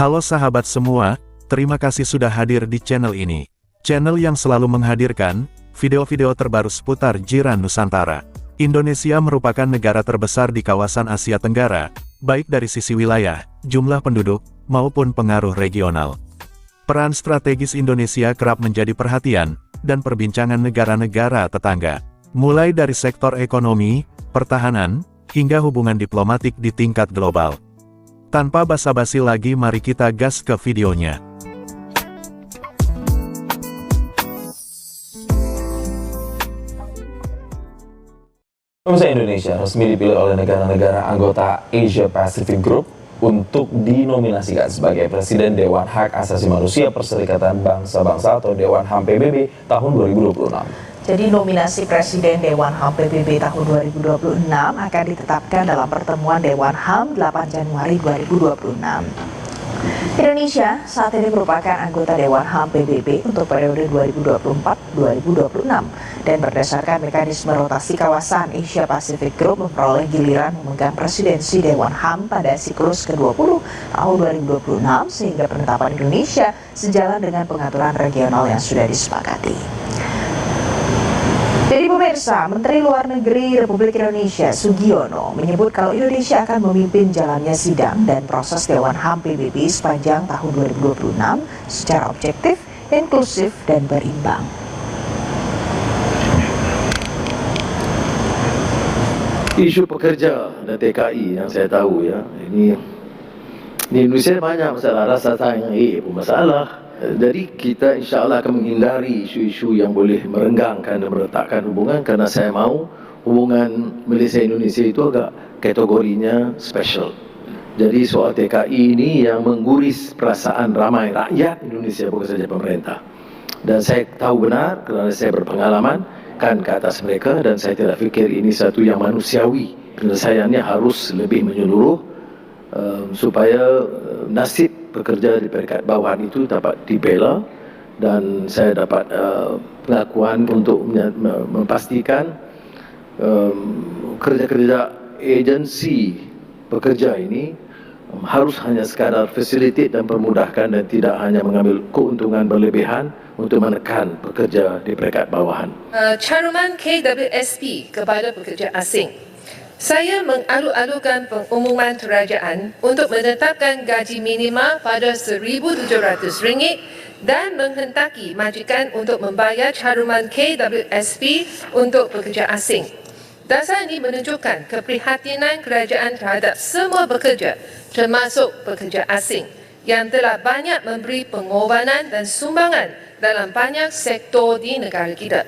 Halo sahabat semua, terima kasih sudah hadir di channel ini. Channel yang selalu menghadirkan video-video terbaru seputar jiran Nusantara. Indonesia merupakan negara terbesar di kawasan Asia Tenggara, baik dari sisi wilayah, jumlah penduduk, maupun pengaruh regional. Peran strategis Indonesia kerap menjadi perhatian dan perbincangan negara-negara tetangga, mulai dari sektor ekonomi, pertahanan, hingga hubungan diplomatik di tingkat global. Tanpa basa-basi lagi mari kita gas ke videonya. Bangsa Indonesia resmi dipilih oleh negara-negara anggota Asia Pacific Group untuk dinominasikan sebagai Presiden Dewan Hak Asasi Manusia Perserikatan Bangsa-Bangsa atau Dewan HAM PBB tahun 2026. Jadi nominasi Presiden Dewan HAM PBB tahun 2026 akan ditetapkan dalam pertemuan Dewan HAM 8 Januari 2026. Indonesia saat ini merupakan anggota Dewan HAM PBB untuk periode 2024-2026 dan berdasarkan mekanisme rotasi kawasan Asia Pacific Group memperoleh giliran memegang presidensi Dewan HAM pada siklus ke-20 tahun 2026 sehingga penetapan Indonesia sejalan dengan pengaturan regional yang sudah disepakati. Pemirsa, Menteri Luar Negeri Republik Indonesia Sugiono menyebut kalau Indonesia akan memimpin jalannya sidang dan proses Dewan HAM PBB sepanjang tahun 2026 secara objektif, inklusif, dan berimbang. Isu pekerja dan TKI yang saya tahu ya, ini di Indonesia banyak masalah, rasa sayang eh masalah. Jadi kita insya Allah akan menghindari isu-isu yang boleh merenggangkan dan meretakkan hubungan kerana saya mahu hubungan Malaysia-Indonesia itu agak kategorinya special. Jadi soal TKI ini yang mengguris perasaan ramai rakyat Indonesia bukan saja pemerintah. Dan saya tahu benar kerana saya berpengalaman kan ke atas mereka dan saya tidak fikir ini satu yang manusiawi. Penyelesaiannya harus lebih menyeluruh um, supaya uh, nasib pekerja di peringkat bawah itu dapat dibela dan saya dapat uh, pengakuan untuk memastikan um, kerja-kerja agensi pekerja ini um, harus hanya sekadar facilitate dan permudahkan dan tidak hanya mengambil keuntungan berlebihan untuk menekan pekerja di peringkat bawahan. Uh, caruman KWSP kepada pekerja asing saya mengalu-alukan pengumuman kerajaan untuk menetapkan gaji minima pada RM1,700 dan menghendaki majikan untuk membayar caruman KWSP untuk pekerja asing. Dasar ini menunjukkan keprihatinan kerajaan terhadap semua pekerja termasuk pekerja asing yang telah banyak memberi pengorbanan dan sumbangan dalam banyak sektor di negara kita.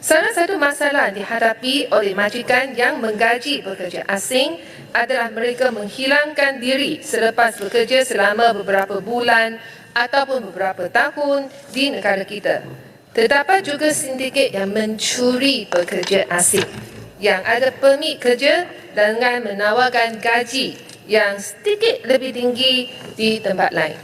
Salah satu masalah dihadapi oleh majikan yang menggaji pekerja asing adalah mereka menghilangkan diri selepas bekerja selama beberapa bulan ataupun beberapa tahun di negara kita. Terdapat juga sindiket yang mencuri pekerja asing yang ada permit kerja dengan menawarkan gaji yang sedikit lebih tinggi di tempat lain.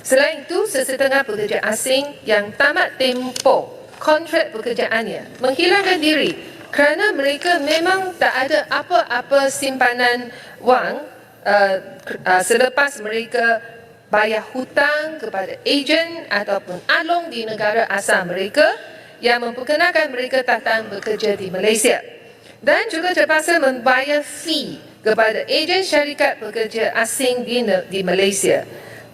Selain itu, sesetengah pekerja asing yang tamat tempoh kontrak pekerjaannya, menghilangkan diri kerana mereka memang tak ada apa-apa simpanan wang uh, uh, selepas mereka bayar hutang kepada ejen ataupun alung di negara asal mereka yang memperkenalkan mereka datang bekerja di Malaysia dan juga terpaksa membayar fee kepada ejen syarikat pekerja asing di, di Malaysia.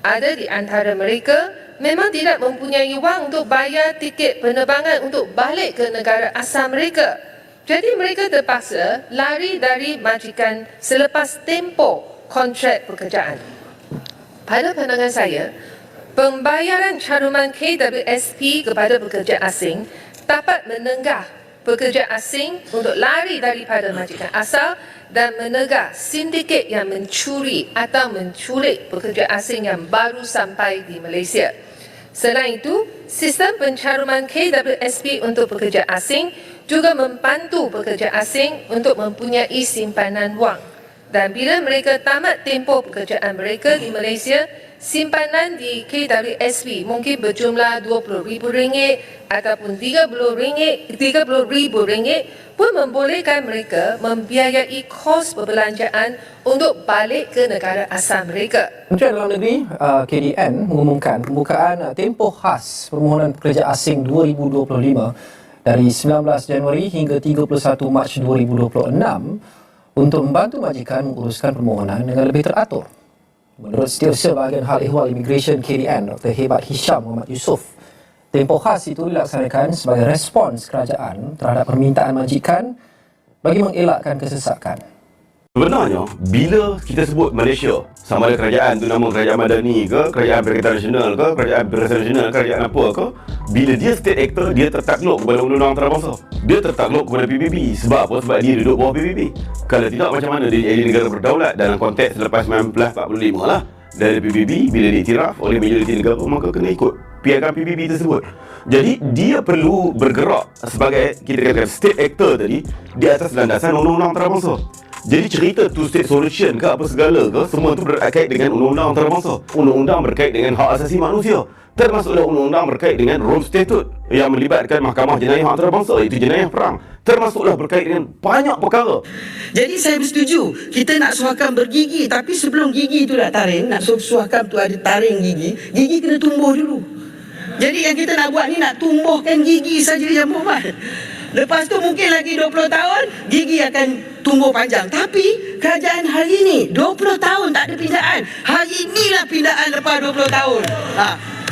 Ada di antara mereka memang tidak mempunyai wang untuk bayar tiket penerbangan untuk balik ke negara asal mereka. Jadi mereka terpaksa lari dari majikan selepas tempoh kontrak pekerjaan. Pada pandangan saya, pembayaran caruman KWSP kepada pekerja asing dapat menenggah pekerja asing untuk lari daripada majikan asal dan menegak sindiket yang mencuri atau menculik pekerja asing yang baru sampai di Malaysia. Selain itu, sistem pencaruman KWSP untuk pekerja asing juga membantu pekerja asing untuk mempunyai simpanan wang. Dan bila mereka tamat tempoh pekerjaan mereka di Malaysia, simpanan di KWSP mungkin berjumlah RM20,000 ataupun RM30,000 RM30,000 pun membolehkan mereka membiayai kos perbelanjaan untuk balik ke negara asal mereka. Kementerian Dalam Negeri uh, KDN mengumumkan pembukaan uh, tempoh khas permohonan pekerja asing 2025 dari 19 Januari hingga 31 Mac 2026 untuk membantu majikan menguruskan permohonan dengan lebih teratur. Menurut Setiausaha Bahagian Hal Ehwal Immigration KDN, Dr. Hebat Hisham Muhammad Yusof, tempoh khas itu dilaksanakan sebagai respons kerajaan terhadap permintaan majikan bagi mengelakkan kesesakan. Sebenarnya, bila kita sebut Malaysia, sama ada kerajaan tu nama kerajaan madani ke, kerajaan perikatan nasional ke, kerajaan perikatan nasional, kerajaan apa ke, bila dia state actor, dia tertakluk kepada undang-undang antarabangsa. Dia tertakluk kepada PBB. Sebab apa? Sebab dia duduk bawah PBB. Kalau tidak, macam mana dia jadi negara berdaulat dalam konteks selepas 1945 lah. Dari PBB, bila diiktiraf oleh majoriti negara, maka kena ikut piagam PBB tersebut. Jadi, dia perlu bergerak sebagai, kita katakan, state actor tadi, di atas landasan undang-undang antarabangsa. Jadi cerita two state solution ke apa segala ke Semua tu berkait dengan undang-undang antarabangsa Undang-undang berkait dengan hak asasi manusia. Termasuklah undang-undang berkait dengan Rome Statute Yang melibatkan mahkamah jenayah antarabangsa Itu jenayah perang. Termasuklah berkait dengan banyak perkara. Jadi saya bersetuju Kita nak suahkan bergigi Tapi sebelum gigi tu nak taring Nak suahkan tu ada taring gigi Gigi kena tumbuh dulu. Jadi yang kita nak buat ni Nak tumbuhkan gigi saja yang Muhammad Lepas tu mungkin lagi 20 tahun Gigi akan tumbuh panjang Tapi kerajaan hari ni 20 tahun tak ada pindaan Hari inilah pindaan lepas 20 tahun ha.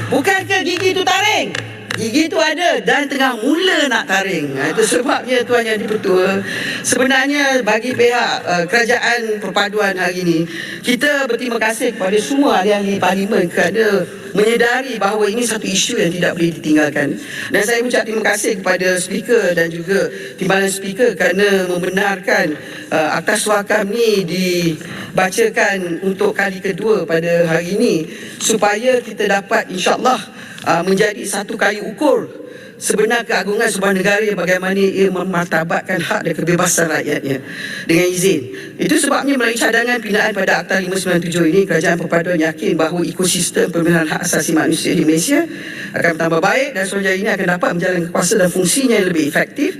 Bukankah gigi tu taring? Gigi tu ada dan tengah mula nak taring. Ha, itu sebabnya Tuan Yang Dipertua, sebenarnya bagi pihak uh, kerajaan perpaduan hari ini, kita berterima kasih kepada semua ahli-ahli parlimen kerana menyedari bahawa ini satu isu yang tidak boleh ditinggalkan. Dan saya mengucap terima kasih kepada speaker dan juga timbalan speaker kerana membenarkan uh, akta suakam ni dibacakan untuk kali kedua pada hari ini supaya kita dapat insyaAllah uh, menjadi satu kayu ukur sebenar keagungan sebuah negara bagaimana ia memartabatkan hak dan kebebasan rakyatnya dengan izin. Itu sebabnya melalui cadangan pindaan pada Akta 597 ini, Kerajaan Perpaduan yakin bahawa ekosistem pemilihan hak asasi manusia di Malaysia akan bertambah baik dan selanjutnya ini akan dapat menjalankan kuasa dan fungsinya yang lebih efektif.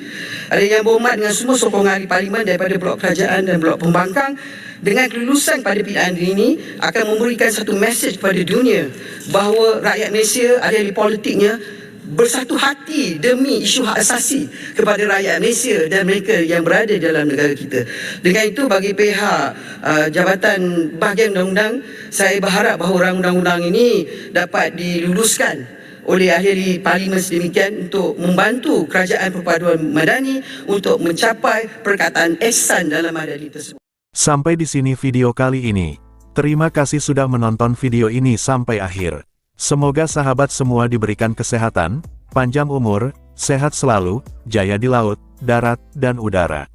Ada yang berhormat dengan semua sokongan ahli parlimen daripada blok kerajaan dan blok pembangkang dengan kelulusan pada pilihan ini akan memberikan satu mesej kepada dunia bahawa rakyat Malaysia, ahli-ahli politiknya bersatu hati demi isu hak asasi kepada rakyat Malaysia dan mereka yang berada dalam negara kita. Dengan itu bagi pihak uh, Jabatan Bahagian Undang-Undang, saya berharap bahawa undang-undang ini dapat diluluskan oleh ahli parlimen sedemikian untuk membantu kerajaan perpaduan madani untuk mencapai perkataan ehsan dalam madani tersebut. Sampai di sini video kali ini. Terima kasih sudah menonton video ini sampai akhir. Semoga sahabat semua diberikan kesehatan, panjang umur, sehat selalu, jaya di laut, darat, dan udara.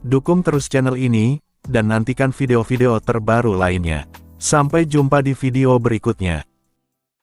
Dukung terus channel ini, dan nantikan video-video terbaru lainnya. Sampai jumpa di video berikutnya.